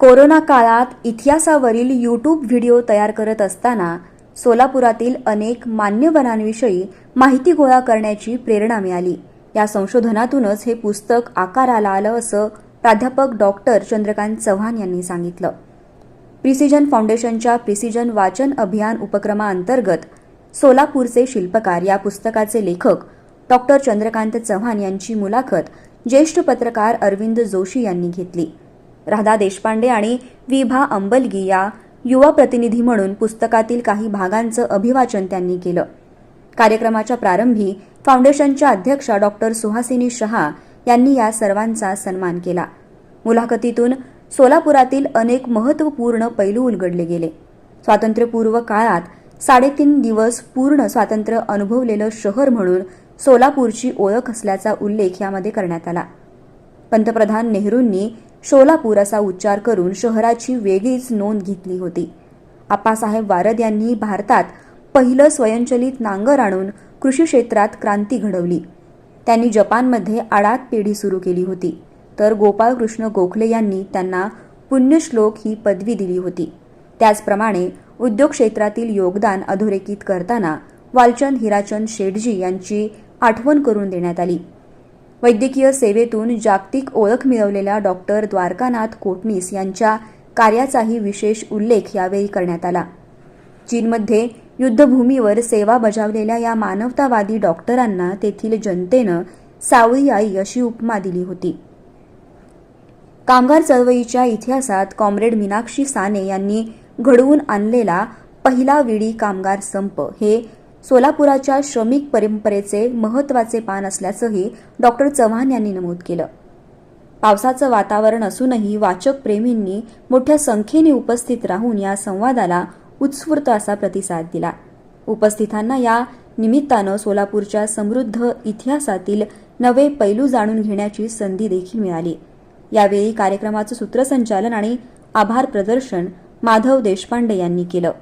Corona काळात इतिहासावरील YouTube video तयार करत असताना सोलापुरातील अनेक मान्यवरांविषयी माहिती गोळा करण्याची प्रेरणा मिळाली. या संशोधनातूनच हे पुस्तक आकाराला आलं असं प्राध्यापक डॉक्टर चंद्रकांत चव्हाण यांनी सांगितलं. प्रिसिजन फाउंडेशनच्या प्रिसिजन वाचन अभियान उपक्रमाअंतर्गत सोलापूरचे शिल्पकार या पुस्तकाचे लेखक डॉक्टर चंद्रकांत चव्हाण यांची मुलाखत ज्येष्ठ पत्रकार अरविंद जोशी यांनी घेतली. राधा देशपांडे आणि विभा अंबलगी या युवा प्रतिनिधी म्हणून पुस्तकातील काही भागांचं अभिवाचन त्यांनी केलं. कार्यक्रमाच्या प्रारंभी फाउंडेशनच्या अध्यक्षा डॉक्टर सुहासिनी शहा यांनी या सर्वांचा सन्मान केला. मुलाखतीतून सोलापुरातील अनेक महत्त्वपूर्ण पैलू उलगडले गेले. स्वातंत्र्यपूर्व काळात साडेतीन दिवस पूर्ण स्वातंत्र्य अनुभवलेलं शहर म्हणून सोलापूरची ओळख असल्याचा उल्लेख यामध्ये करण्यात आला. पंतप्रधान नेहरूंनी शोलापूर असा उच्चार करून शहराची वेगळीच नोंद घेतली होती. आप्पासाहेब वारद यांनी भारतात पहिलं स्वयंचलित नांगर आणून कृषी क्षेत्रात क्रांती घडवली. त्यांनी जपानमध्ये आडात पेढी सुरू केली होती. तर गोपाळकृष्ण गोखले यांनी त्यांना पुण्यश्लोक ही पदवी दिली होती. त्याचप्रमाणे उद्योग क्षेत्रातील योगदान अधोरेखित करताना वालचंद हिराचंद शेठजी यांची आठवण करून देण्यात आली. वैद्यकीय सेवेतून जागतिक ओळख मिळवलेल्या डॉक्टर द्वारकानाथ कोटणीस यांच्या कार्याचाही विशेष उल्लेख यावेळी करण्यात आला. चीनमध्ये युद्धभूमीवर सेवा बजावलेल्या या मानवतावादी डॉक्टरांना तेथील जनतेनं सावळी आई अशी उपमा दिली होती. कामगार चळवळीच्या इतिहासात कॉम्रेड मीनाक्षी साने यांनी घडवून आणलेला पहिला विडी कामगार संप हे सोलापुराच्या श्रमिक परंपरेचे महत्त्वाचे पान असल्याचंही डॉक्टर चव्हाण यांनी नमूद केलं. पावसाचं वातावरण असूनही वाचक प्रेमींनी मोठ्या संख्येने उपस्थित राहून या संवादाला उत्स्फूर्त असा प्रतिसाद दिला. उपस्थितांना या निमित्तानं सोलापूरच्या समृद्ध इतिहासातील नवे पैलू जाणून घेण्याची संधी देखील मिळाली. यावेळी कार्यक्रमाचं सूत्रसंचालन आणि आभार प्रदर्शन माधव देशपांडे यांनी केलं.